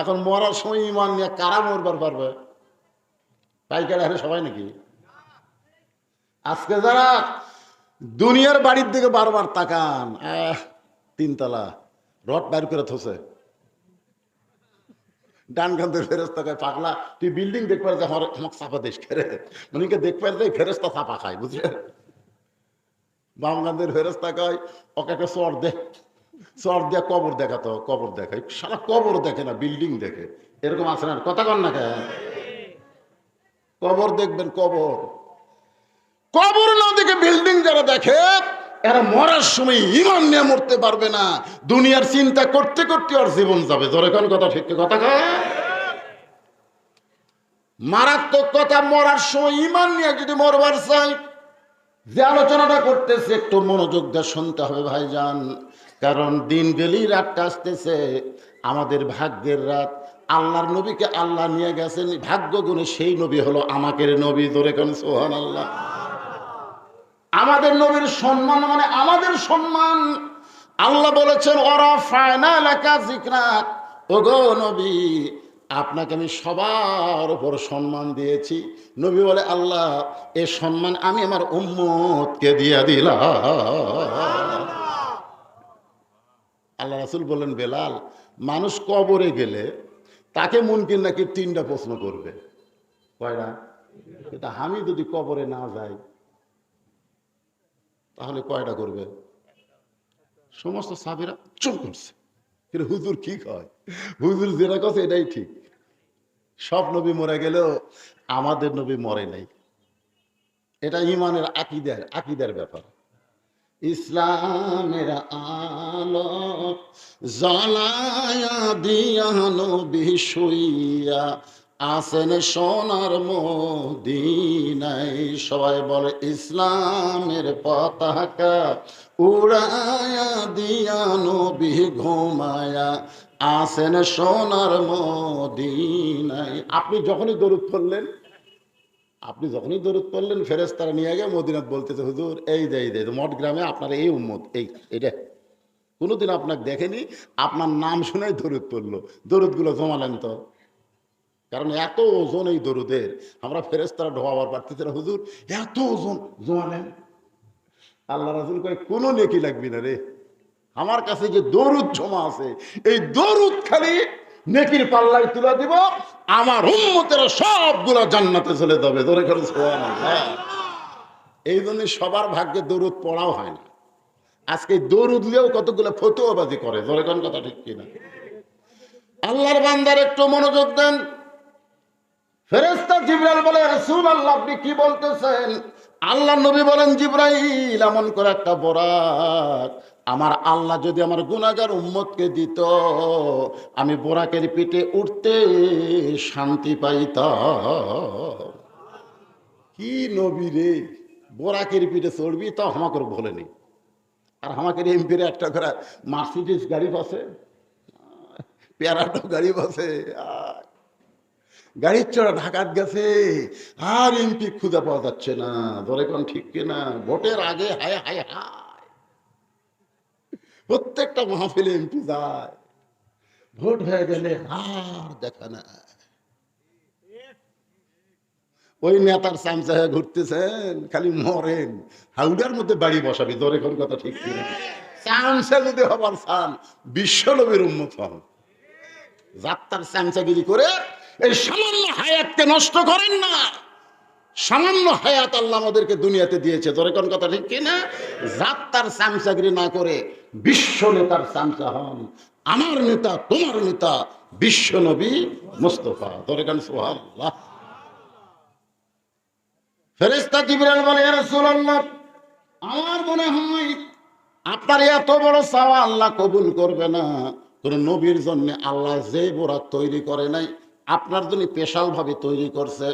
এখন মরার সময় ইমান নিয়ে কারা মরবার পারবে? পাইকারি হারে সবাই নাকি? আজকে যারা দুনিয়ার বাড়ির দিকে বারবার তাকান তিনতলা রড বাইর করে থসে ডান কান্তের ফেরস্তা কয়, পাগলা, তুই বিল্ডিং দেখ পারে যে আমার চাপা দেশ খেরে মানে কে দেখ পারে যে ফেরস্তা চাপা খায় বুঝলে বাম কান্তের ফেরস্তা কয়, ওকে একটা চর দে। চর দিয়ে কবর দেখাতো, কবর দেখায়। সারা কবর দেখে না, বিল্ডিং দেখে। এরকম আছে না? কথা কন না কবর দেখবেন, কবর। কবর না দেখে বিল্ডিং যারা দেখে, এরা মরার সময় ইমান নিয়ে মরতে পারবে না। দুনিয়ার চিন্তা করতে করতে ওর জীবন যাবে। ধরে কোন কথা ঠিক কথা মারাত্মক কথা, মরার সময় ইমান নিয়ে যদি মরবার চাই যে আলোচনাটা করতেছে, একটু মনোযোগ দিয়ে শুনতে হবে, ভাইজান। কারণ দিন গেলেই রাতটা আসতেছে। আমাদের ভাগ্যের রাত। আল্লাহর নবীকে আল্লাহ নিয়ে গেছেন। ভাগ্য গুণে সেই নবী হলো আমাকে নবী। ধরে কেন সোহান আল্লাহ আমাদের নবীর সম্মান মানে আমাদের সম্মান। আল্লাহ বলেছেন ওরা ফায়না এলাকা জিকরাক ওগো নবী, আপনাকে আমি সবার উপর সম্মান দিয়েছি। নবী বলে, আল্লাহ, এ সম্মান আমি আমার উম্মতকে দিয়ে দিলাম। আল্লাহ রাসুল বললেন, বেলাল, মানুষ কবরে গেলে তাকে মুনকিন নাকি তিনটা প্রশ্ন করবে? কয়টা এটা আমি যদি কবরে না যাই তাহলে কয়টা করবে? সমস্ত সাবিরা চুপ করছে। কিন্তু হুজুর কি কয়? হুজুর যেটা কথা এটাই ঠিক। সব নবী মরে গেলেও আমাদের নবী মরে নাই। এটা ইমানের আকিদার আকিদার ব্যাপার। ইসলামের আলো জ্বালায়া দিয়া নবী শুইয়া আসেন সোনার মদিনাই সবাই বলে, ইসলামের পতাকা উড়ায়া দিয়া নবী ঘুমায়া। আসেন সোনার মদিনাই আপনি যখনই দরুদ পড়লেন আপনি যখনই দরুদ পড়লেন ফেরেস্তারা নিয়ে গিয়ে মদিনাত বলতেছে, হুজুর, এই যে এই যে মঠ গ্রামে আপনার এই উম্মত, এই এটা। কোনোদিন আপনাকে দেখেনি? আপনার নাম শুনেই দরুদ পড়ল। দরুদগুলো জমালেন তো। কারণ এত ওজন এই দরুদের। আমরা ফেরেস্তারা ঢোয়াবার পারতেছি না, হুজুর, এত ওজন জমালেন? আল্লাহ রাজুল করে কোনো নেকি লাগবি না রে। আমার কাছে যে দরুদ জমা আছে, এই দরুদ খালি নেকির পাল্লায় তুলে দিব আমার উম্মতেরা সবগুলো জান্নাতে চলে যাবে। ধরে করে এই জন্য সবার ভাগ্যে দরুদ পড়াও হয় না। আজকে দরুদ লিয়েও কতগুলো ফতুয়াবাজি করে, ধরে কোন কথা ঠিক কিনা। আল্লাহর বান্দার একটু মনোযোগ দেন। ফেরেস্তা জিব্রাইল বলে রসুল আল্লাহ আপনি কি বলতেছেন? আল্লাহ নবী বলেন, জিব্রাইল, এমন করে একটা বরাক আমার আল্লাহ যদি আমার গুনাগার উম্মতকে দিত, আমি বোরাকের পিঠে উঠতে শান্তি পাইতাম। কি নবী রে, বোরাকের পিঠে চড়বি তো আমাকে বলেনি আর আমাকে এমপির একটা করে মার্সিডিস গাড়ি বসে, প্যারাটো গাড়ি বসে। গাড়ির চড়া ঢাকাত গেছে, আর এমপি খুঁজে পাওয়া যাচ্ছে না, ধরে কোন ঠিক কিনা, ভোটের আগে হায় হায় হায়। প্রত্যেকটা মাহফিলে এমপি যায়। ভোট হয়ে গেলে আর দেখা না ওই নেতার চামচা ঘুরতেছেন, খালি মরেন। হাউডার মধ্যে বাড়ি বসাবি ধরে কোন কথা ঠিক চামচা যদি হবার চান, বিশ্বনবীর উন্মত হন যাত্রার চামচাগিরি করে এই সামান্য হায়াতকে নষ্ট করেন না। সামান্য হায়াত আল্লাহ আমাদেরকে দুনিয়াতে দিয়েছে। তোর কোন কথা ঠিক কিনা? যাত্রার চামচাগিরি না করে বিশ্ব নেতার চামচা হন। আমার নেতা, তোমার নেতা বিশ্ব নবী মুস্তফা। তোর কান সোহাল্লাহ ফেরেস্তা জিবরাল বলে "ইয়া রাসূলুল্লাহ, আমার মনে হয় আপনার এত বড় চাওয়া আল্লাহ কবুল করবে না। কোন নবীর জন্য আল্লাহ যে বোরাক তৈরি করে নাই আপনার জন্য স্পেশাল ভাবে তৈরি করছে,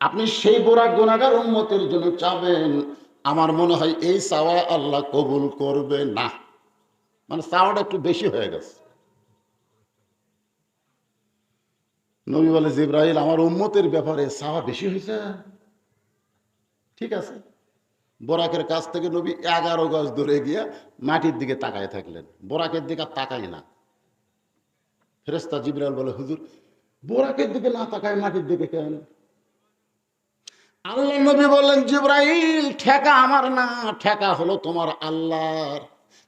আপনি সেই বোরাক গুণাগার উন্মতের জন্য চাবেন। আমার মনে হয় এই চাওয়া আল্লাহ কবুল করবে না। মানে চাওয়াটা একটু বেশি হয়ে গেছে। নবী বলে জিব্রাহিল আমার উম্মতের ব্যাপারে চাওয়া বেশি হয়েছে? ঠিক আছে। বোরাকের কাছ থেকে নবী এগারো গজ দূরে গিয়ে মাটির দিকে তাকায় থাকলেন। বোরাকের দিকে আর তাকায় না। ফেরেস্তা জিবরাল বলে, হুজুর বোরাকের দিকে না তাকায় মাটির দিকে কেন? আল্লাহ নবী বললেন, জিব্রাইল, ঠেকা আমার না, ঠেকা হলো তোমার আল্লাহর।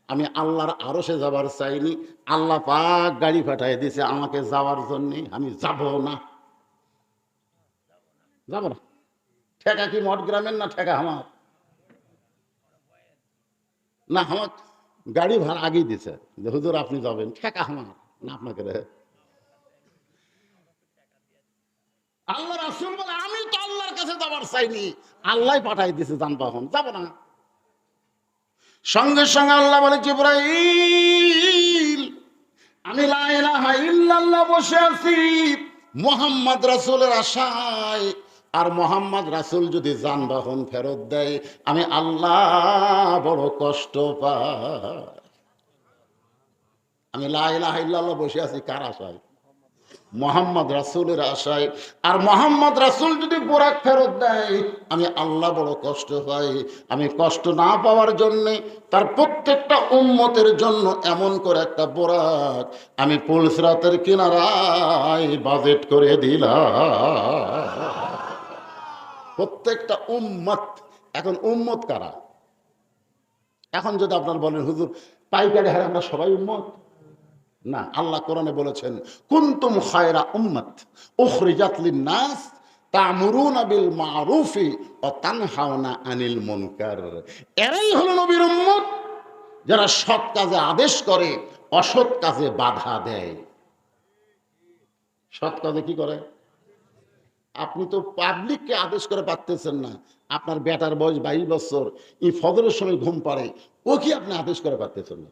আমি আল্লাহর আরও সে যাবার চাইনি। আল্লাহ পাক গাড়ি পাঠাই দিছে আমাকে যাওয়ার জন্য। আমি যাব না। যাব না। ঠেকা কি মঠ গ্রামের না ঠেকা আমার? না, আমার গাড়ি ভাড়া আগেই দিছে যে, হুজুর, আপনি যাবেন। ঠেকা আমার, না আপনাকে রে আল্লাহ রাসুল বলে আমি তো আল্লাহর কাছে যাবার চাইনি আল্লাহ পাঠাই দিছে যানবাহন যাব না। সঙ্গে সঙ্গে আল্লাহ বলে, জিব্রাইল, আমি বসে আছি। মোহাম্মদ রাসূলের আশায়। আর মোহাম্মদ রাসূল যদি যানবাহন ফেরত দেয়, আমি আল্লাহ বড় কষ্ট পাই। আমি লা ইলাহা ইল্লাল্লাহ বসে আছি, কার আশায়? মোহাম্মদ রাসুলের আশায়। আর মোহাম্মদ রাসুল যদি বোরাক ফেরত দেয়, আমি আল্লাহ বড় কষ্ট পাই। আমি কষ্ট না পাওয়ার জন্যে তার প্রত্যেকটা উম্মতের জন্য এমন করে একটা বোরাক আমি পুলসরাতের কিনারায় বাজেট করে দিলাম। প্রত্যেকটা উম্মত, এখন উম্মত কারা? এখন যদি আপনার বলেন, হুজুর, পাইকারি হারে আমরা সবাই উম্মত? না, আল্লাহ কোরআনে বলেছেন, কুনতুম খায়রা উম্মত, উখরিজাত লিন-নাস, তা'মুরুনা বিল মা'রুফি ওয়া তানহাউনা আনিল মুনকার। এরাই হলো নবীর উম্মত, যারা সৎ কাজে আদেশ করে, অসৎ কাজে বাধা দেয়। সৎ কাজে কি করে? আপনি তো পাবলিককে আদেশ করে পারতেছেন না। আপনার বেটার বয়স বাইশ বছর, এই ফজরের সময় ঘুম পাড়ে ও কি আপনি আদেশ করে পারতেছেন না।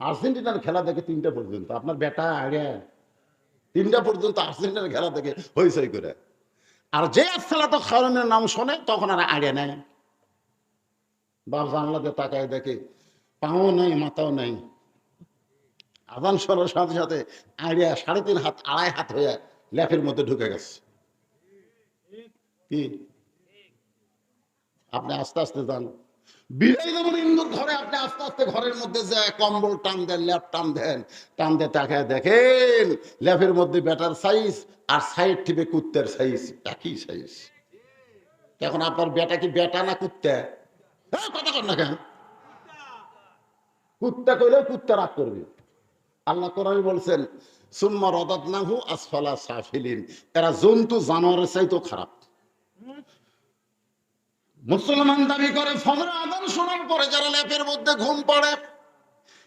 আর্জেন্টিনার খেলা দেখে তিনটা পর্যন্ত, আপনার বেটা আগে তিনটা পর্যন্ত আর্জেন্টিনার খেলা দেখে হইসই করে। আর যে তো খাওয়ানোর নাম শোনে, তখন আর আগে নেয় বাপ জানলাতে তাকায় দেখে, পাও নাই, মাথাও নাই। আদান সরার সাথে সাথে আড়িয়া সাড়ে তিন হাত, আড়াই হাত হয়ে ল্যাপের মধ্যে ঢুকে গেছে। কি? আপনি আস্তে আস্তে যান। বিড়াই যেমন ইন্দুর ঘরে, আপনি আস্তে আস্তে ঘরের মধ্যে যায়, কম্বল টান দেন, ল্যাপ টান দেন, টান দিয়ে দেখেন, ল্যাপের মধ্যে ব্যাটার সাইজ আর সাইড টিপে কুত্তের সাইজ, একই সাইজ। এখন আপনার কি না কুত্তে? হ্যাঁ কথা কর না কেন? কুত্তা কইলেও কুত্তা রাগ করবে। আল্লাহ কোরআন বলছেন, সুম্মা রদাতনাহু আসফালা সাফিলিন। এরা জন্তু জানোয়ারের চাইতো খারাপ। মুসলমান দাবি করে ফজর আদান শোনার পরে যারা ল্যাপের মধ্যে ঘুম পড়ে,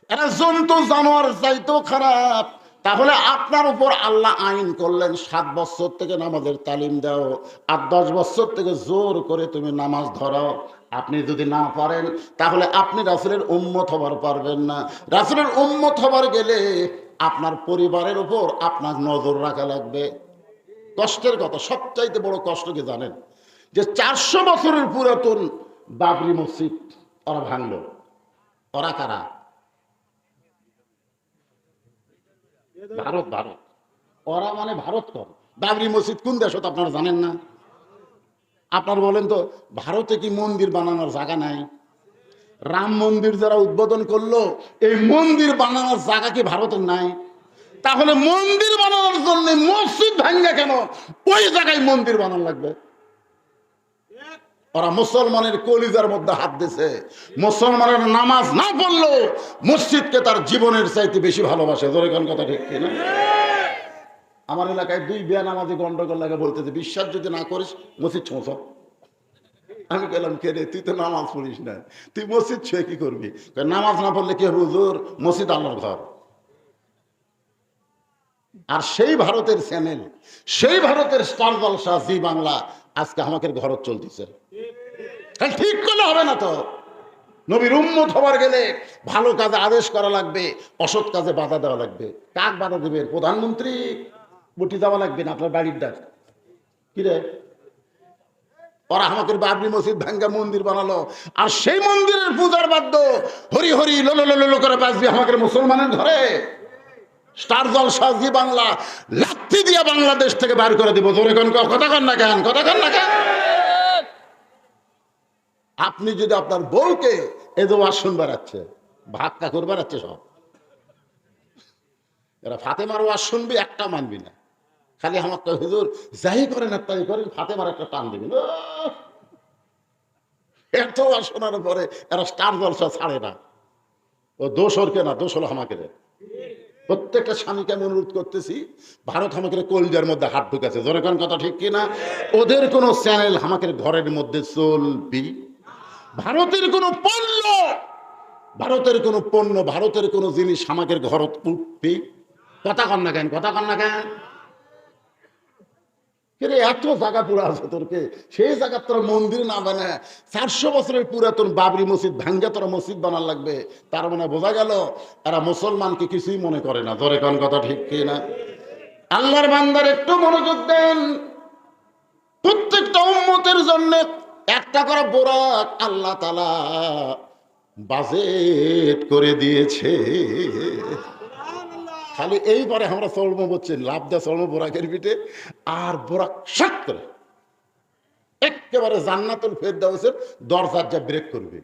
এরা জন্তু, জানোয়ার চাইতো খারাপ। তাহলে আপনার উপর আল্লাহ আইন করলেন, সাত বছর থেকে নামাজের তালিম দাও, আর দশ বছর থেকে জোর করে তুমি নামাজ ধরাও। আপনি যদি না পারেন, তাহলে আপনি রাসুলের উম্মত হবার পারবেন না। রাসুলের উম্মত হবার গেলে আপনার পরিবারের উপর আপনার নজর রাখা লাগবে। কষ্টের কথা, সবচাইতে বড় কষ্ট কি জানেন? যে চারশো বছরের পুরাতন বাবরি মসজিদ ওরা ভাঙলো। ওরা কারা? ভারত ভারত। ওরা মানে ভারত কর বাবরি মসজিদ কোন দেশ আপনারা জানেন না? আপনার বলেন তো, ভারতে কি মন্দির বানানোর জায়গা নাই? রাম মন্দির যারা উদ্বোধন করল, এই মন্দির বানানোর জায়গা কি ভারতের নাই? তাহলে মন্দির বানানোর জন্য মসজিদ ভাঙ্গা কেন? ওই জায়গায় মন্দির বানানো লাগবে। ওরা মুসলমানের কলিজার মধ্যে হাত দিছে। মুসলমানের নামাজ না পড়ল মসজিদকে তার জীবনের চাইতে বেশি ভালোবাসে। ধরে কোন কথা ঠিক কিনা? আমার এলাকায় দুই বিয়া নামাজে গন্ডগোল লাগে বলতেছে, বিশ্বাস যদি না করিস, মসজিদ ছোঁচ। আমি গেলাম কে রে? তুই তো নামাজ পড়িস না। তুই মসজিদ ছুঁয়ে কি করবি? নামাজ না পড়লে কি হুজুর? মসজিদ আল্লাহর ঘর। আর সেই ভারতের চ্যানেল, সেই ভারতের স্টার জলসা, জি বাংলা, আজকে আমাকে ঘরত চলতেছে। তাহলে ঠিক করলে হবে না তো। নবীর উম্মত হবার গেলে ভালো কাজে আদেশ করা লাগবে, অসৎ কাজে বাধা দেওয়া লাগবে। কাক বাধা দেবেন প্রধানমন্ত্রী বটি দেওয়া লাগবে না, আপনার বাড়ির ডাক। কি রে? ওরা আমাকে বাবরি মসজিদ ভাঙ্গা মন্দির বানালো। আর সেই মন্দিরের পূজার বাদ্য হরি হরি লোলো লোলো করে বাজবি আমাকে মুসলমানের ঘরে। স্টার জল সাজি বাংলা লাত্তি দিয়ে বাংলাদেশ থেকে বার করে দিব। জোরে কোন কথা কন না কেন? কথা কন না কেন? আপনি যদি আপনার বউকে এ দোয়া শুনবার আছে ভাক্কা করবার বেড়াচ্ছে সব। এরা ফাতেমার ওয়াজ শুনবি একটা মানবি না। খালি আমার তো হুজুর যাই করেন একটা ই করেন, ফাতেমার একটা টান দিবি না এত ওয়াজ শোনার পরে এরা স্টার জলসা ছাড়ে না। ও দোষ ওর কেনা দোষ হলো আমাকে। প্রত্যেকটা স্বামীকে আমি অনুরোধ করতেছি, ভারত আমাকে কলজার মধ্যে হাত ঢুকেছে জোরে কথা ঠিক কিনা? ওদের কোনো চ্যানেল আমাকে ঘরের মধ্যে চলবি। ভারতের কোনো পণ্য। ভারতের কোনো পণ্য, ভারতের কোনো জিনিস আমাকে ঘরত উঠবি কথা কন না কেন, কথা কন না কেন? এত জায়গা পুরা আছে তোরকে? সেই জায়গা তোর মন্দির না বানায় চারশো বছরের পুরাতন বাবরি মসজিদ ভাঙ্গা তোর মসজিদ বানার লাগবে। তার মানে বোঝা গেল, এরা মুসলমানকে কিছুই মনে করে না। ধরে কোন কথা ঠিক কি না? আল্লাহর বান্দার একটু মনোযোগ দেন। প্রত্যেকটা উম্মতের জন্য একটা করে বোরাক আল্লাহ তালা বাজেট করে দিয়েছে। খালি এইবারে আমরা চলবো বলছি লাভ দেয় চলবো বোরাকের পিঠে আর বোরাক সাত করে। একেবারে জান্নাতুল ফের ফেরদাউসের দরজার যা ব্রেক করবে।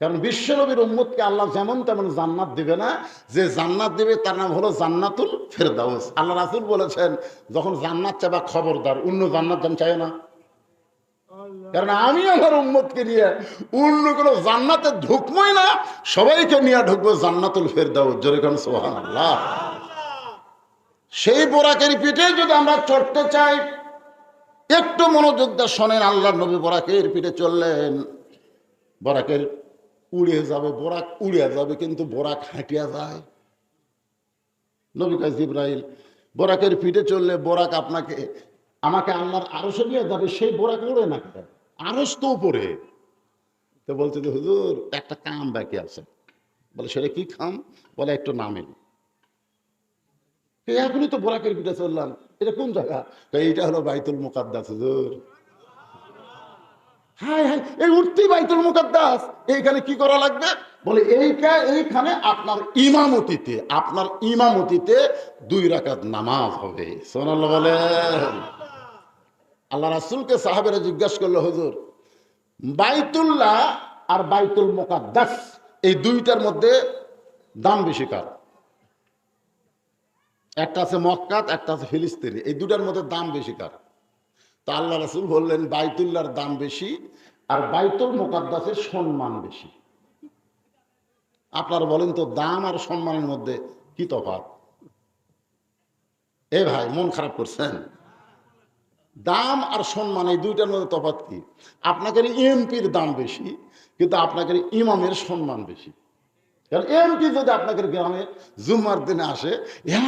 কারণ বিশ্বনবীর উম্মতকে আল্লাহ যেমন তেমন জান্নাত দিবে না যে জান্নাত দিবে তার নাম হলো জান্নাতুল ফেরদাউস। আল্লাহ রাসুল বলেছেন যখন জান্নাত চাবা খবরদার অন্য জান্নাত যেন চায় না। কারণ আমি আমার উম্মতকে নিয়ে অন্য কোনো জান্নাতে ঢুকবোই না, সবাইকে নিয়ে ঢুকবো জান্নাতুল ফেরদাউস। জোরে কোন সোহান আল্লাহ সেই বোরাকের পিঠে যদি আমরা চড়তে চাই, একটু মনোযোগ দা শোনেন আল্লাহ নবী বোরাকের পিঠে চললেন বোরাকের উড়ে যাবে, বোরাক উড়ে যাবে, কিন্তু বোরাক হাঁটিয়া যায়। নবী কাজ ইব্রাহিম বোরাকের পিঠে চললে বোরাক আপনাকে আমাকে আল্লাহর আরসে নিয়ে যাবে, সেই বোরাক উড়ে না কেন? আরস তো উপরে। তো বলছে যে, হুজুর, একটা কাম বাকি আছে। বলে, সেটা কি খাম বলে, একটু নামেন এখনই তো বোরাকের পিঠে চললাম। এটা কোন জায়গা? তো এইটা হলো বাইতুল মুকাদ্দাস, হুজুর। হ্যাঁ হ্যাঁ এই উঠতেই বাইতুল মুকাদ্দাস। এইখানে কি করা লাগবে? বলে এইটা এইখানে আপনার ইমামতিতে আপনার ইমামতিতে দুই রাকাত নামাজ হবে। সোনাল বলেন। আল্লাহ রাসুলকে সাহাবেরা জিজ্ঞাসা করল, হুজুর, বাইতুল্লাহ আর বাইতুল মুকাদ্দাস, এই দুইটার মধ্যে দাম বেশি কার? একটা আছে মক্কাত, একটা আছে ফিলিস্তিনি, এই দুটার মধ্যে দাম বেশি কার? তা আল্লাহ রাসুল বললেন, বাইতুল্লাহর দাম বেশি আর বাইতুল মোকাদ্দাসের সম্মান বেশি। আপনারা বলেন তো, দাম আর সম্মানের মধ্যে কি তফাত এ ভাই, মন খারাপ করছেন? দাম আর সম্মান, এই দুইটার মধ্যে তফাৎ কি? আপনাকে এমপির দাম বেশি, কিন্তু আপনাকে ইমামের সম্মান বেশি। কারণ এমপি যদি আপনাকে গ্রামে জুম্মার দিনে আসে,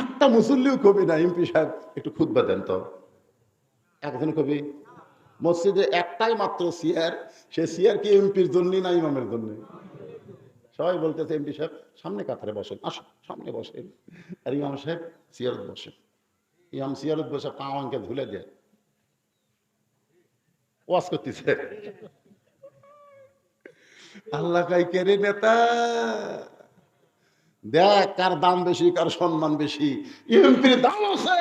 একটা মুসল্লিও কবি না, এমপি সাহেব, একটু খুদবা দেন তো। একজন কবি, মসজিদে একটাই মাত্র সিয়ার সে সিয়ার কি এমপির জন্য না ইমামের জন্য? সবাই বলতেছে, এমপি সাহেব, সামনে কাতারে বসেন আসো সামনে বসেন। আর ইমাম সাহেব সিয়ারত বসেন। ইমাম সিয়ারত বসে পা আমাকে ধুলে দেয়। ওয়াজ করতেছে। আল্লাহ কাই কেরে নেতা? দেখ কার দাম বেশি, কার সম্মান বেশি। এমপির দাম আছে,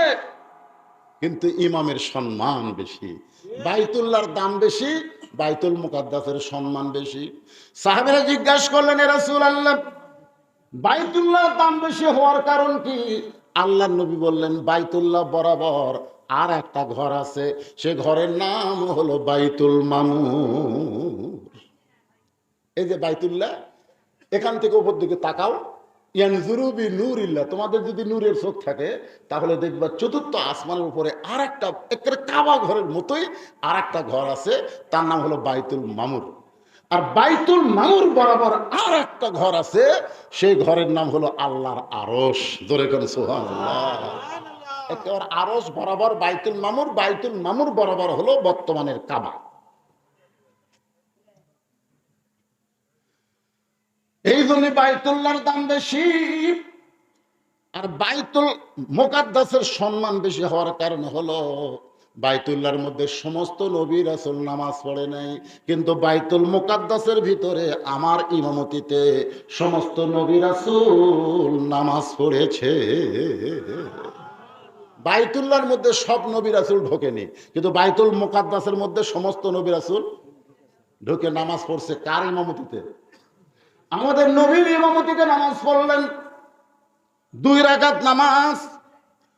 কিন্তু ইমামের সম্মান বেশি। বাইতুল্লাহর দাম বেশি, বাইতুল মুকাদ্দাসের সম্মান বেশি। সাহাবেরা জিজ্ঞাসা করলেন, এ রাসূল আল্লাহ বাইতুল্লাহর দাম বেশি হওয়ার কারণ কি? আল্লাহ নবী বললেন, বাইতুল্লাহ বরাবর আর একটা ঘর আছে, সে ঘরের নাম হলো বাইতুল মামুর। এই যে বাইতুল্লাহ, এখান থেকে উপর দিকে তাকাও। তোমাদের যদি নূরের চোখ থাকে, তাহলে দেখবা চতুর্থ আসমানের উপরে আর একটা একেবারে কাবা ঘরের মতোই আর একটা ঘর আছে, তার নাম হলো বাইতুল মামুর। আর বাইতুল মামুর বরাবর আর একটা ঘর আছে, সেই ঘরের নাম হলো আল্লাহর আরস জোরে করে সোহান একেবারে আরস বরাবর বাইতুল মামুর বাইতুল মামুর বরাবর হলো বর্তমানের কাবা। এই জন্য বাইতুল্লাহর দাম বেশি, আর বাইতুল মোকাদ্দাসের সম্মান বেশি হওয়ার কারণ হলো বাইতুল্লাহর মধ্যে সমস্ত নবী রাসুল নামাজ পড়ে নাই, কিন্তু বাইতুল মোকাদ্দাসের ভিতরে আমার ইমামতিতে সমস্ত নবী রাসুল নামাজ পড়েছে। বাইতুল্লাহর মধ্যে সব নবী রাসুল ঢোকেনি। কিন্তু বাইতুল মোকাদ্দাসের মধ্যে সমস্ত নবী রাসুল ঢোকে নামাজ পড়ছে কার ইমামতিতে? আমাদের নবীর ইমামতিতে নামাজ পড়লেন দুই রাগাত নামাজ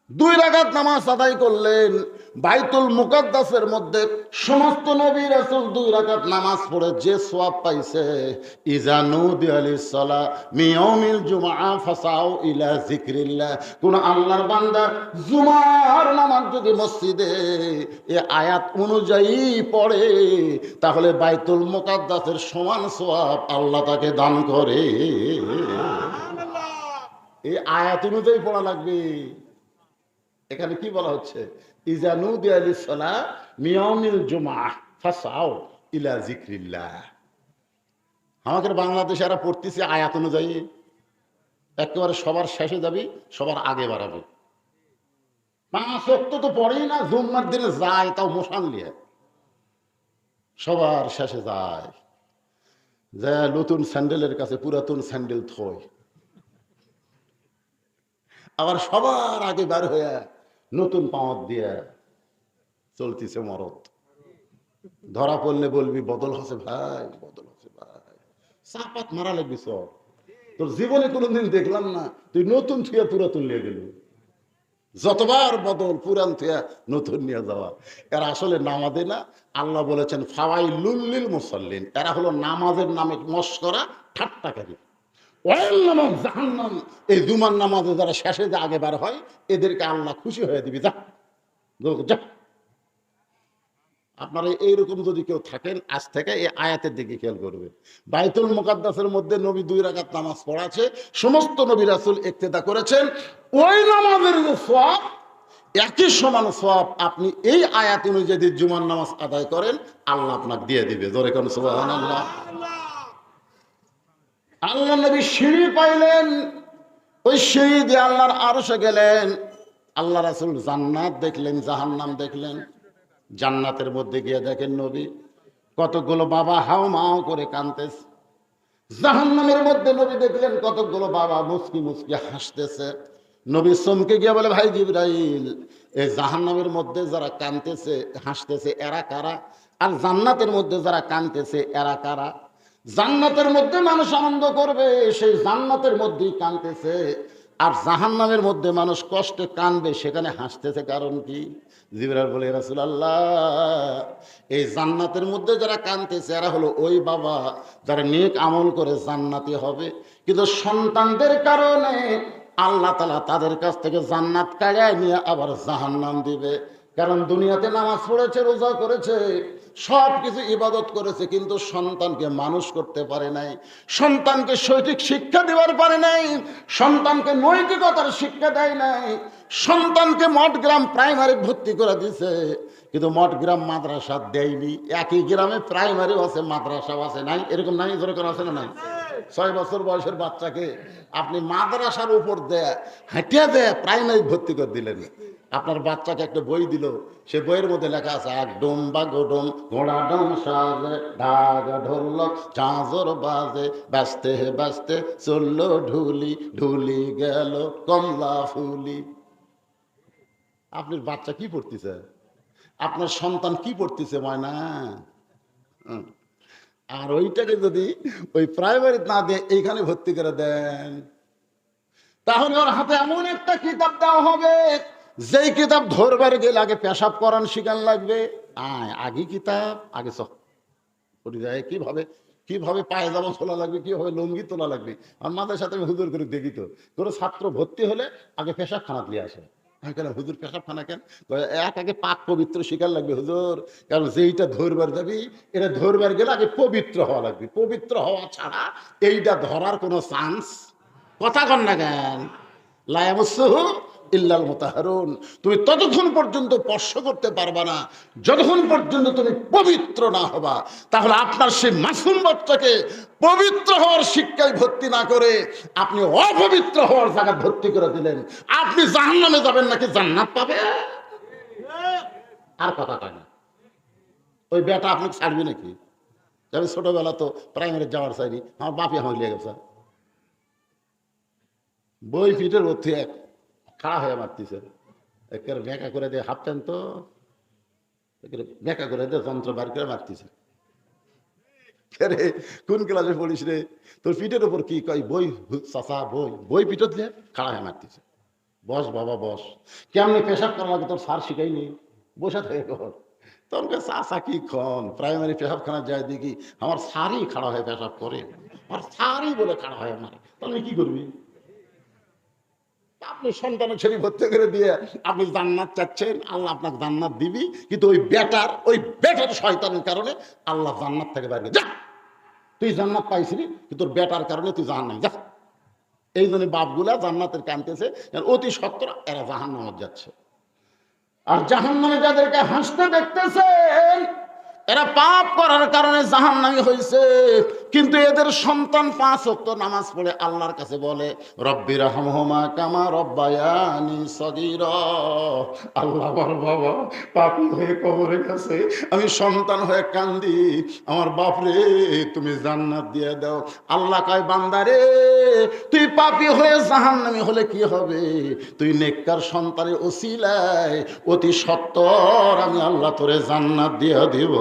দুই রাগাত নামাজ আদায় করলেন। বাইতুল মুকাদ্দাসের মধ্যে সমস্ত নবী রাসূল দুই রাকাত নামাজ পড়ে যে সোয়াব পাইছে ইজানুদি আলাইহিস সালা মিয়াউমিল জুমআ ফাসাউ ইলা যিকরিল্লাহ। কোন আল্লাহর বান্দা জুমার নামাজ যদি মসজিদে এ আয়াত অনুযায়ী পড়ে তাহলে বাইতুল মুকাদ্দাসের সমান সোয়াব আল্লাহ তাকে দান করে। এই আয়াত অনুযায়ী পড়া লাগবে। এখানে কি বলা হচ্ছে? আমাদের বাংলাদেশে এরা পড়তেছে আয়াত অনুযায়ী। একেবারে সবার শেষে যাবি, সবার আগে বাড়াবে। পাঁচ অক্ত তো পড়েই না, জুম্মার দিনে যায়, তাও মশান লিয়ে সবার শেষে যায়। যে নতুন স্যান্ডেলের কাছে পুরাতন স্যান্ডেল থয় আবার সবার আগে বার হয়ে নতুন পাওয়ার দিয়ে চলতেছে মরদ। ধরা পড়লে বলবি, বদল হচ্ছে ভাই, বদল হচ্ছে ভাই। চাপাত মারা লাগবি সব। তোর জীবনে কোনোদিন দেখলাম না, তুই নতুন থুয়া পুরাতন নিয়ে গেলি যতবার বদল পুরান থুয়া নতুন নিয়ে যাওয়া। এরা আসলে নামাজে না, আল্লাহ বলেছেন ফাওয়াই লুল্লিল মুসল্লিন। এরা হলো নামাজের নামে মস্করা, ঠাট্টাকারী। জাহান্নাম। এই নামাজে যারা শেষে যে আগে বার হয়, এদেরকে আল্লাহ খুশি হয়ে দিবি, যা। যা। আপনারা এইরকম যদি কেউ থাকেন, আজ থেকে এই আয়াতের দিকে খেয়াল করবেন। বাইতুল মুকাদ্দাসের মধ্যে নবী দুই রাকাত নামাজ পড়াছে সমস্ত নবী রাসুল ইক্তেদা করেছেন। ওই নামাজের যে সওয়াব, একই সমান সওয়াব আপনি এই আয়াত অনুযায়ী যদি জুমার নামাজ আদায় করেন, আল্লাহ আপনাকে দিয়ে দিবে। জোরে কোন, সুবহানাল্লাহ। আল্লাহ নবী সিঁড়ি পাইলেন। ওই সিঁড়ি দিয়ে আল্লাহর আরশে গেলেন। আল্লাহ রাসূল জান্নাত দেখলেন, জাহান্নাম দেখলেন। জান্নাতের মধ্যে গিয়ে দেখেন নবী কতগুলো বাবা হাও মাও করে কানতেছে জাহান্নামের মধ্যে নবী দেখলেন কতগুলো বাবা মুসকি মুসকি হাসতেছে। নবী চমকে গিয়ে বলে, ভাই জিব্রাইল এই জাহান্নামের মধ্যে যারা কানতেছে হাসতেছে, এরা কারা? আর জান্নাতের মধ্যে যারা কানতেছে এরা কারা? জান্নাতের মধ্যে মানুষ আনন্দ করবে, সেই জান্নাতের মধ্যেই কানতেছে আর জাহান্নামের মধ্যে মানুষ কষ্টে কানবে সেখানে হাসতেছে কারণ কি? জিবরাল বলে রাসুল আল্লাহ এই জান্নাতের মধ্যে যারা কানতেছে এরা হলো ওই বাবা যারা নেক আমল করে জান্নাতি হবে। কিন্তু সন্তানদের কারণে আল্লাহ তালা তাদের কাছ থেকে জান্নাত কাড়ায় নিয়ে আবার জাহান্নাম দিবে। কারণ দুনিয়াতে নামাজ পড়েছে, রোজা করেছে সব কিছু ইবাদত করেছে, কিন্তু সন্তানকে মানুষ করতে পারে নাই, সন্তানকে সঠিক শিক্ষা দেওয়ার পারে নাই, সন্তানকে নৈতিকতার শিক্ষা দেয় নাই, সন্তানকে মঠগ্রাম প্রাইমারি ভর্তি করে দিছে, কিন্তু মঠগ্রাম মাদ্রাসা দেয়নি। একই গ্রামে প্রাইমারি আছে, মাদ্রাসাও আছে, নাই? এরকম নাই যেরকম আছে না নাই? ছয় বছর বয়সের বাচ্চাকে আপনি মাদ্রাসার উপর দেয়, হাঁটিয়ে দেয় প্রাইমারি ভর্তি করে দিলেন। আপনার বাচ্চাকে একটা বই দিল, সে বইয়ের মধ্যে লেখা আছে এক ডোম বা গোডম ঘোড়া ডোম সাজে ঢাকা ঢোলক, চাঁজর বাজে, ব্যস্তে ব্যস্তে চলল ঢুলি ঢুলি গেল কমলা ফুলি। আপনার বাচ্চা কি পড়তেছে? আপনার সন্তান কি পড়তেছে, ময়না। আর ওইটাকে যদি ওই প্রাইমারি না দিয়ে এইখানে ভর্তি করে দেন, তাহলে ওর হাতে এমন একটা কিতাব দেওয়া হবে যেই কিতাব ধরবার গেলে আগে পেশাব করান শিখান লাগবে আগে কিতাব, আগে ওটি যায়, কীভাবে কীভাবে পায়জামা তোলা লাগবে, কীভাবে লুঙ্গি তোলা লাগবে। আর মাদের সাথে আমি হুজুর করে দেখি তো কোনো ছাত্র ভর্তি হলে আগে পেশাব খানা দিয়ে আসে। কেন হুজুর পেশাব খানা কেন এক আগে পাক পবিত্র শিকার লাগবে হুজুর, কারণ যেইটা ধরবার যাবি, এটা ধরবার গেলে আগে পবিত্র হওয়া লাগবে। পবিত্র হওয়া ছাড়া এইটা ধরার কোনো চান্স কথা কন না কেন? লায়ামুসহু ইল্লাল মোতাহারুন। তুমি ততক্ষণ পর্যন্ত স্পর্শ করতে পারবা না। যতক্ষণ পর্যন্ত তুমি পবিত্র না হবা, তাহলে আপনার সেই মাসুম বাচ্চাকে পবিত্র হওয়ার শিক্ষায় ভর্তি না করে আপনি অপবিত্র হওয়ার জায়গায় ভর্তি করে দিলেন। আপনি জাহান্নামে যাবেন নাকি জান্নাত পাবে? আর কথা কয় না। ওই বেটা আপনাকে ছাড়বি নাকি? আমি ছোটবেলা তো প্রাইমারি যাওয়ার চাইনি, আমার বাপি আমার লিয়ে গেছে। বই পিঠের অর্থে এক খাড়া হয়ে মারতেছে। একের বেঁকা করে দিয়ে হাফতেন তো একের বেঁকা করে দিয়ে যন্ত্র বার করে মারতেছে। রে, কোন ক্লাসে পড়িস রে? তোর পিঠের উপর কি কয় বই চাষা বই? বই পিঠত দিয়ে খাড়া হয়ে মারতেছে। বস বাবা, বস। কেমনি পেশাব করা লাগে তোর সার শিখাইনি? বসে থাকে কর তোমাকে চাষা কি খন প্রাইমারি পেশাবখানা যায় দেখি, আমার সারই খাড়া হয়ে পেশাব করে। আমার সারই বলে খাড়া হয় আমার তাহলে কি করবি? আপনি সন্তানের ছবি ভর্তি করে দিয়ে আপনি জান্নাত চাচ্ছেন, আল্লাহ আপনাকে জান্নাত দিবি। কিন্তু ওই বেটার ওই বেটার শয়তানের কারণে আল্লাহ জান্নাত থেকে বাইরে যা! তুই জান্নাত পাইছিলি, কিন্তু তোর বেটার কারণে তুই জাহান নাই যা। এই জন্য বাপগুলা জান্নাতের কানতেছে অতি সত্তর এরা জাহান নামত যাচ্ছে। আর জাহান নামে যাদেরকে হাসতে দেখতেছেন, এরা পাপ করার কারণে জাহান্নামী হয়েছে কিন্তু এদের সন্তান পাঁচ অক্ত নামাজ পড়ে আল্লাহর কাছে বলে, রব্বি রহমা কামা রব্বায়ানি সগির। আল্লাহ আমার বাবা, পাপি হয়ে কবরের কাছে আমি সন্তান হয়ে কান্দি। আমার বাপরে, তুমি জান্নাত দিয়ে দাও। আল্লাহ কয় বান্দারে তুই পাপি হয়ে জাহান্নামী হলে কি হবে? তুই নেককার সন্তানের ওসিলায় অতি সত্তর আমি আল্লাহ তোরে জান্নাত দিয়ে দিব।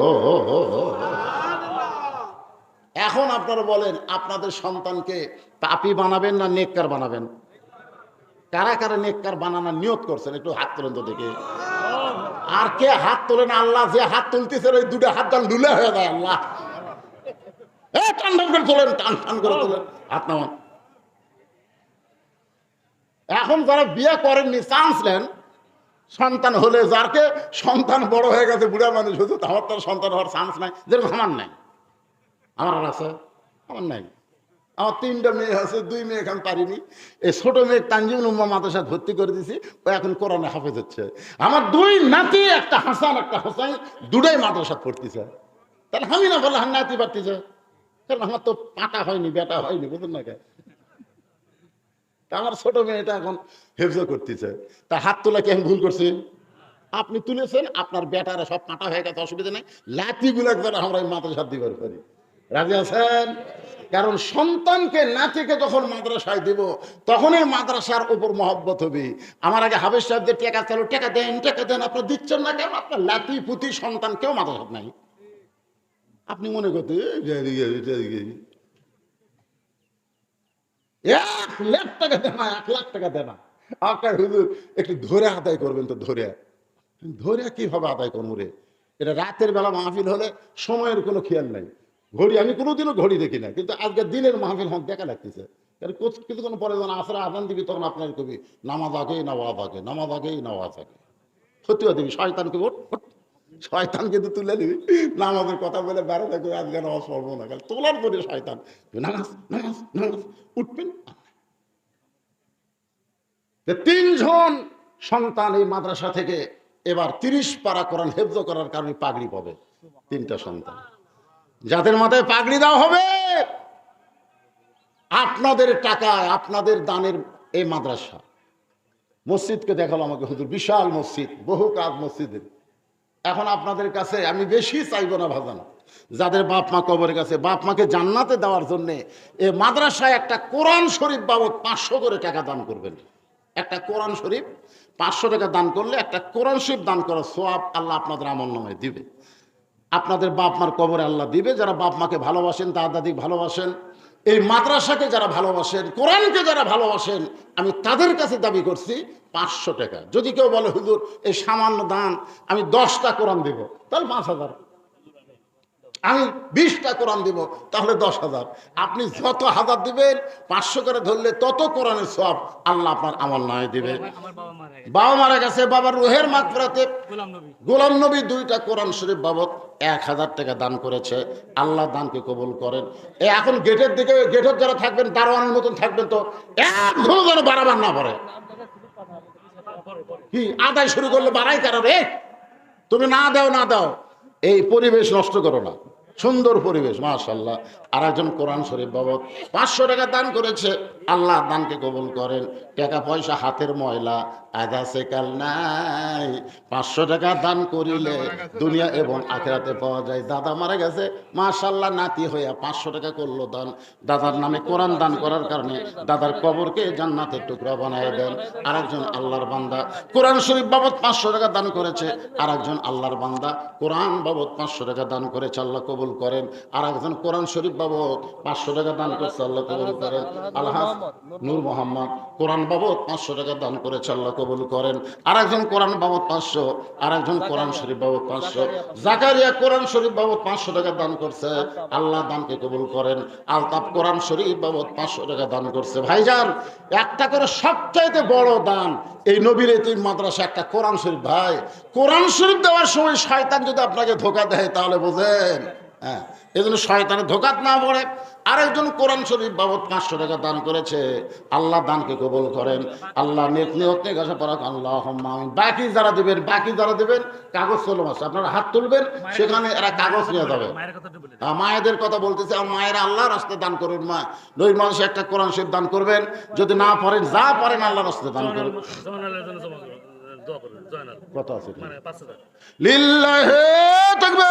এখন আপনারা বলেন, আপনাদের সন্তানকে পাপি বানাবেন না নেককার বানাবেন? কারা কারা নেককার বানানোর নিয়ত করছেন? একটু হাত তোলেন তো দেখে। আর কে হাত তোলেন আল্লাহ যে হাত তুলতেছে, ওই দুটো হাত টান লুলে হয়ে যায়, আল্লাহ। টান টান করে তোলেন, টান টান করে তোলেন। হাত নামান। এখন যারা বিয়ে করেননি চান্স নেন। সন্তান হলে যারকে সন্তান বড় হয়ে গেছে, বুড়া মানুষ হয়েছে আমার তার সন্তান হওয়ার চান্স নাই। যেরকম আমার নাই। আমার আছে? আমার নাই। আমার তিনটা মেয়ে আছে, দুই মেয়ে এখন পারিনি। এই ছোট মেয়ে তানজিম উম্মা মাদ্রাসা ভর্তি করে দিছি, ও এখন কোরআনে হাফেজ হচ্ছে। আমার দুই নাতি, একটা হাসান একটা হাসান দুটাই মাদ্রাসা পড়তেছে। তাহলে আমি না বললাম নাতি পারতেছে কারণ আমার তো পাটা হয়নি, বেটা হয়নি বুঝুন না তা আমার ছোট মেয়েটা এখন হেফজ করতেছে। তা হাত তোলা কি আমি ভুল করছি? আপনি তুলেছেন, আপনার বেটারা সব পাটা হয়ে গেছে, অসুবিধা নেই। লাতিগুলো একবার আমরা মাদ্রাসা দিবার পারি। রাজি আছেন? কারণ সন্তানকে নাতিকে যখন মাদ্রাসায় দিব, তখনই মাদ্রাসার উপর মহব্বত হবে। আমার আগে হাবেজ সাহেবদের টেকা চালু টেকা দেন টেকা দেন আপনার দিচ্ছেন না কেন? আপনার লাতি পুতি সন্তান কেউ মাদ্রাসা নাই। আপনি মনে করতে এক লাখ টাকা দেনা, এক লাখ টাকা দেনা। আপনার হুজুর, একটু ধরে আদায় করবেন তো, ধরে। ধরে কীভাবে আদায় করব রে? এটা রাতের বেলা মাহফিল হলে সময়ের কোনো খেয়াল নাই। ঘড়ি, আমি কোনোদিনও ঘড়ি দেখি না। কিন্তু আজকে দিনের মাহফিল হোক দেখা লাগতেছে। কারণ কিছুক্ষণ পরে যখন আসলে আদান দিবি তখন আপনার কবি, নামাজ আগেই নামাজ আগে, নামাজ আগেই নামাজ আগে। সত্যি দিবি শয়তানকে ওঠ। শয়তান কিন্তু তুলে দিবি নামাজের কথা বলে বেড়ে থাকবে আজকে নামাজ পড়ব না কারণ তোলার পরে শয়তান নামাজ নামাজ নামাজ, উঠবেন? তিনজন সন্তান এই মাদ্রাসা থেকে এবার তিরিশ পারা কোরআন হেফজ করার কারণে পাগড়ি পাবে। তিনটা সন্তান। যাদের মাথায় পাগড়ি দেওয়া হবে, আপনাদের টাকায়, আপনাদের দানের এই মাদ্রাসা। মসজিদকে দেখাল আমাকে, হুজুর, বিশাল মসজিদ বহু কাজ মসজিদের। এখন আপনাদের কাছে আমি বেশি চাইব না ভাজান। যাদের বাপ মা কবরের কাছে, বাপ মাকে জান্নাতে দেওয়ার জন্য এ মাদ্রাসায় একটা কোরআন শরীফ বাবদ পাঁচশো করে টাকা দান করবেন। একটা কোরআন শরীফ পাঁচশো টাকা দান করলে একটা কোরআন শরীফ দান করার সোয়াব আল্লাহ আপনাদের আমল নামায় দিবে। আপনাদের বাপ মার কবরে আল্লাহ দিবে। যারা বাপ মাকে ভালোবাসেন, তার দাদি ভালোবাসেন। এই মাদ্রাসাকে যারা ভালোবাসেন, কোরআনকে যারা ভালোবাসেন, আমি তাদের কাছে দাবি করছি, পাঁচশো টাকা। যদি কেউ বলে, হুজুর, এই সামান্য দান, আমি দশটা কোরআন দিব। তাহলে পাঁচ হাজার। আমি বিশটা কোরআন দিব তাহলে দশ হাজার। আপনি যত হাজার দিবেন পাঁচশো করে ধরলে তত কোরআনের সব আল্লাহ আপনার আমল নয় দিবে। বাবা মারা গেছে। বাবার রুহের মাত্রাতে গোলাম নবী। দুইটা কোরআন শরীফ বাবদ এক হাজার টাকা দান করেছে। আল্লাহ দানকে কবুল করেন। এখন গেটের দিকে গেটের যারা থাকবেন দারোয়ানের মতন থাকবেন তো একদম যেন বাড়াবার না পারে কি আদায় শুরু করলে বাড়াই কারও রে? তুমি না দাও না দাও। এই পরিবেশ নষ্ট করো না। সুন্দর পরিবেশ মাশাল্লাহ আর একজন কোরআন শরীফ বাবদ পাঁচশো টাকা দান করেছে। আল্লাহ দানকে কবুল করেন। টাকা পয়সা হাতের ময়লা আধা সেকাল নাই। পাঁচশো টাকা দান করিলে দুনিয়া এবং আখেরাতে পাওয়া যায়। দাদা মারা গেছে। মাশাল্লাহ নাতি হইয়া পাঁচশো টাকা করল দান। দাদার নামে কোরআন দান করার কারণে দাদার কবরকে জান্নাতের টুকরা বানায় দেন। আরেকজন আল্লাহর বান্দা কোরআন শরীফ বাবদ পাঁচশো টাকা দান করেছে। আর একজন আল্লাহর বান্দা কোরআন বাবদ পাঁচশো টাকা দান করেছে। আল্লাহ কবুল করেন। আর একজন কোরআন শরীফ পাঁচশো টাকা দান করেছে আল্লাহ কবুল করেন। নূর মোহাম্মদ। কোরআন বাবদ পাঁচশো টাকা দান করেছে আল্লাহ কবুল করেন। আর একজন কোরআন বাবদ পাঁচশো আর একজন কোরআন শরীফ বাবদ পাঁচশো। জাকারিয়া কোরআন শরীফ বাবদ পাঁচশো টাকা দান করছে। আল্লাহ দানকে কবুল করেন। আলতাফ কোরআন শরীফ বাবদ পাঁচশো টাকা দান করছে। ভাইজান একটা করে সবচাইতে বড় দান এই নবীর এই মাদ্রাসা একটা কোরআন শরীফ। ভাই কোরআন শরীফ দেওয়ার সময় শয়তান যদি আপনাকে ধোকা দেয় তাহলে বোঝেন। হ্যাঁ এই জন্য শয়তানের ধোকাত না পড়ে। আরেকজন কোরআন শরীফ বাবদ পাঁচশো টাকা দান করেছে। আল্লাহ দানকে কবল করেন। আল্লাহ নেক নিয়ত নেক পড়াক আল্লাহ বাকি যারা দেবেন, বাকি যারা দেবেন, কাগজ চলম আছে। আপনারা হাত তুলবেন, সেখানে এরা কাগজ নিয়ে যাবে। মায়েদের কথা বলতেছে মায়েরা আল্লাহ রাস্তায় দান করুন, মা। নই মানুষ একটা কোরআন শরীফ দান করবেন। যদি না পারেন, যা পারেন আল্লাহ রাস্তায় দান করবেন দোয়া করবেন জয়নাল কত আছে মানে তাকবীর।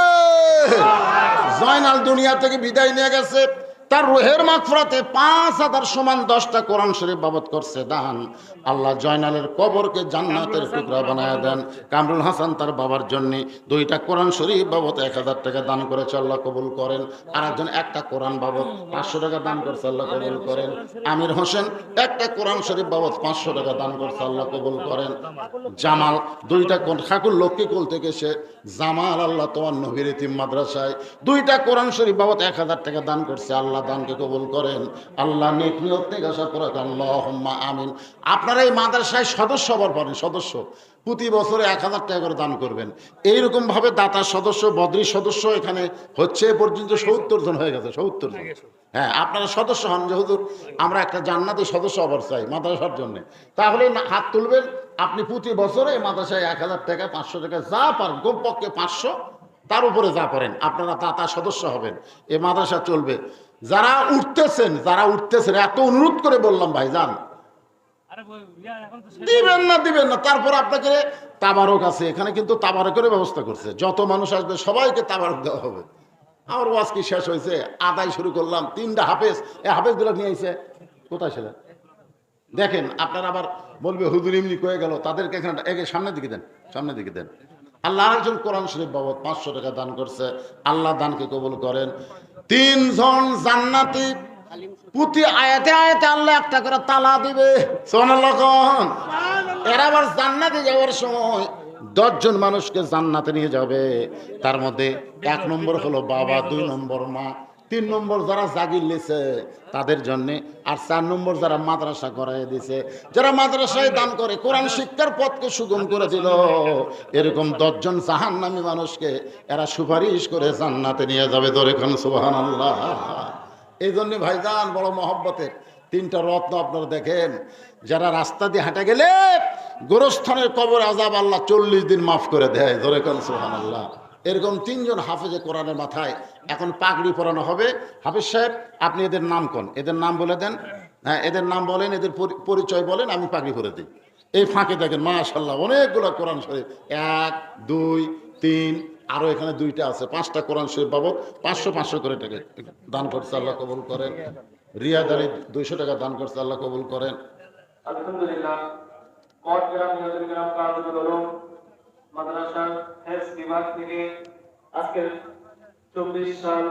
জয়নাল দুনিয়া থেকে বিদায় নিয়ে গেছে। তার রোহের মাফরাতে পাঁচ হাজার সমান দশটা কোরআন শরীফ বাবদ করছে। দান আল্লাহ জয়নালের কবরকে জান্নাতের টুকরা বানায় দেন। কামরুল হাসান তার বাবার জন্য দুইটা কোরআন শরীফ বাবদ এক হাজার টাকা দান করেছে আল্লাহ কবুল করেন। আর একজন একটা কোরআন বাবদ পাঁচশো টাকা দান করছে আল্লাহ কবুল করেন। আমির হোসেন একটা কোরআন শরীফ বাবদ পাঁচশো টাকা দান করছে আল্লাহ কবুল করেন। জামাল দুইটা ঠাকুর লক্ষ্মীকুল থেকে সে জামাল আল্লাহ তোমার নবীর ইতিম মাদ্রাসায় দুইটা কোরআন শরীফ বাবদ এক হাজার টাকা দান করছে আল্লাহ দানকে কবুল করেন। আল্লাহ নেক নিয়ত থেকে আশা করে আল্লাহ আমিন। আপনারা এই মাদ্রাসায় সদস্য হবার পারেন সদস্য প্রতি বছরে এক হাজার টাকা করে দান করবেন। এইরকম ভাবে দাতার সদস্য বদ্রী সদস্য এখানে হচ্ছে এ পর্যন্ত সত্তর জন হয়ে গেছে সত্তর জন। হ্যাঁ আপনারা সদস্য হন যে হুজুর আমরা একটা জান্নাতি সদস্য হবার চাই মাদ্রাসার জন্য। তাহলে হাত তুলবেন আপনি প্রতি বছরে এই মাদ্রাসায় এক হাজার টাকা পাঁচশো টাকা যা পারেন কমপক্ষে পাঁচশো তার উপরে যা পারেন আপনারা দাতা সদস্য হবেন এই মাদ্রাসা চলবে। যারা উঠতেছেন যারা উঠতেছেন এত অনুরোধ করে বললাম ভাই যান আরে ওই ইয়া, এখন তো শেষ। দিবেন না দিবেন না। তারপর আপনাকে তাবারক আছে। এখানে কিন্তু তাবারকের ব্যবস্থা করছে। যত মানুষ আসবে সবাইকে তাবারক দেওয়া হবে। আমার ওয়াজ কি শেষ হয়েছে? আদায় শুরু করলাম। তিনটা হাফেজ। এ হাফেজগুলো নিয়ে আইছে। কোথায় ছিলেন দেখেন আপনারা আবার বলবে হুদুর এমনি কয়ে গেল। তাদেরকে এখানে একে সামনের দিকে দেন সামনের দিকে দেন। আল্লাহ আরেকজন কোরআন শরীফ বাবদ পাঁচশো টাকা দান করছে। আল্লাহ দানকে কবুল করেন। তিনজন জান্নাতি প্রতি আয়াতে আয়াতে আল্লাহ একটা করে তালা দিবে। সোনাল্লাহ কন। এরা আবার জান্নাতে যাওয়ার সময় দশজন মানুষকে জান্নাতে নিয়ে যাবে। তার মধ্যে এক নম্বর হলো বাবা দুই নম্বর মা তিন নম্বর যারা জাগির লেছে তাদের জন্য আর চার নম্বর যারা মাদ্রাসা করাই দিছে যারা মাদ্রাসায় দান করে কোরআন শিক্ষার পথকে সুগম করে দিল এরকম দশজন জাহান্নামী মানুষকে এরা সুপারিশ করে জান্নাতে নিয়ে যাবে ধরে খান সুবাহান আল্লাহ এই জন্য ভাইজান, বড় মহব্বতের। তিনটা রত্ন আপনারা দেখেন। যারা রাস্তা দিয়ে হাঁটে গেলে গোরস্থানের কবর আজাব আল্লাহ চল্লিশ দিন মাফ করে দেয়। ধরে খান সুহান আল্লাহ এরকম তিনজন হাফেজে কোরআনের মাথায় এখন পাগড়ি পরানো হবে। হাফেজ সাহেব, আপনি এদের নাম কোন? এদের নাম বলে দেন। হ্যাঁ এদের নাম বলেন, এদের পরি- পরিচয় বলেন, আমি পাগড়ি করে দিই। এই ফাঁকে দেখেন মাশাল্লাহ অনেকগুলো কোরআন শরীফ। এক, দুই, তিন আরও এখানে দুইটা আছে। পাঁচটা কোরআন শরীফ বাবদ পাঁচশো পাঁচশো করে টাকা দান করছে আল্লাহ কবুল করেন। রিয়াদ আলী দুইশো টাকা দান করছে আল্লাহ কবুল করেন। আলহামদুলিল্লাহ মাদ্রাসা বিভাগ থেকে চব্বিশ সাল